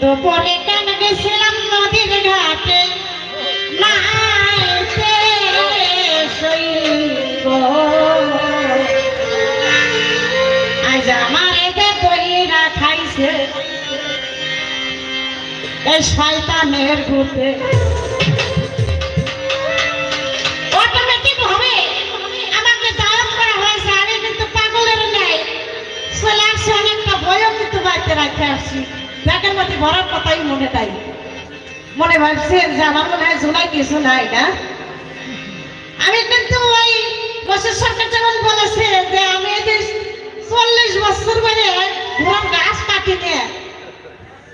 দুপুরে কেন গেছিলাম নদীর ঘাটে? নাইতে সইব আজ আমার এতে তৈরা খাইছে। এই শয়তানের ভূতে। অটোমেটিক ব্যাগের মধ্যে ভরার কথাই মনে তাই। মনে ভাবছে যে আমার মনে হয় জুলাই কিছু নাই না? আমি কিন্তু ওই বছর সরকার যেমন বলেছে যে আমি এদের চল্লিশ বছর ধরে ঘোড়ার গাছ কাটি নিয়ে,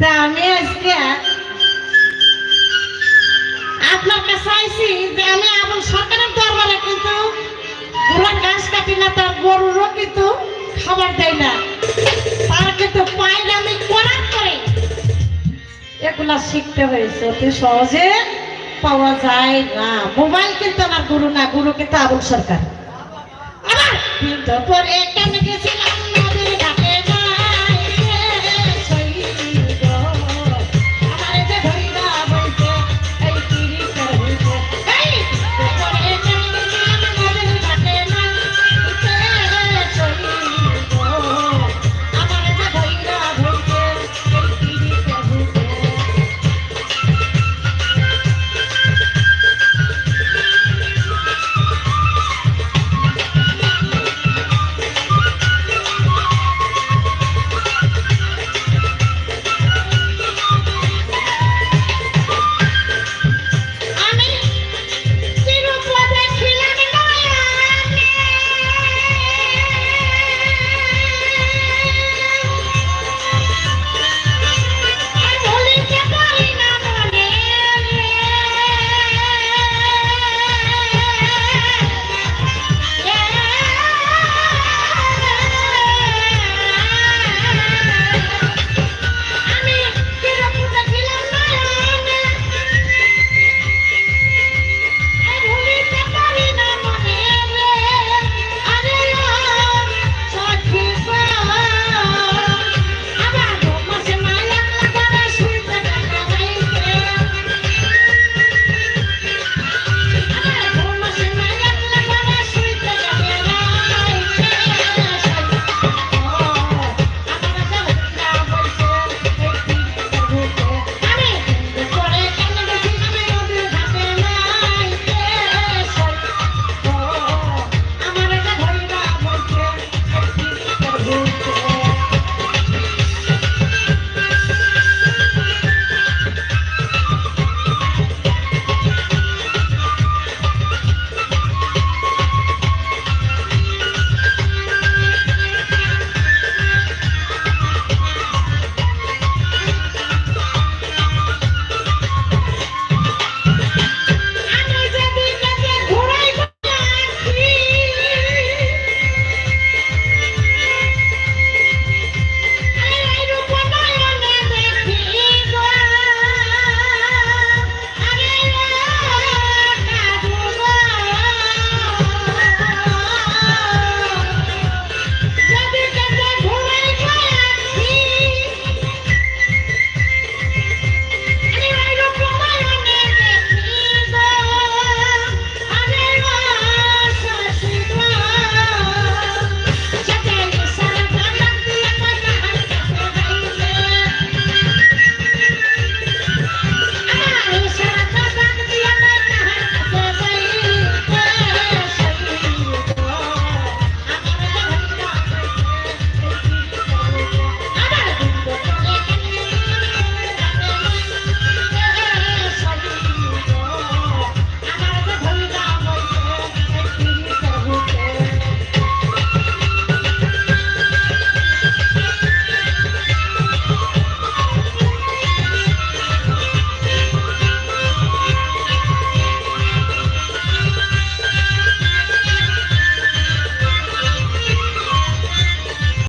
তা আমি আজকে আপনার কাছে আইছি যে আমি আমার সরকারের দরবারে কিন্তু ঘোড়ার গাছ কাটি না তার গরুরও কিন্তু খাবার দেয় না। তার কিন্তু পাইলে আমি করার করে এগুলা শিখতে হয়েছে, অতি সহজে পাওয়া যায় না। মোবাইল কিন্তু আমার গুরু না, গুরু কিন্তু আবুল সরকার। কিন্তু পরে একটা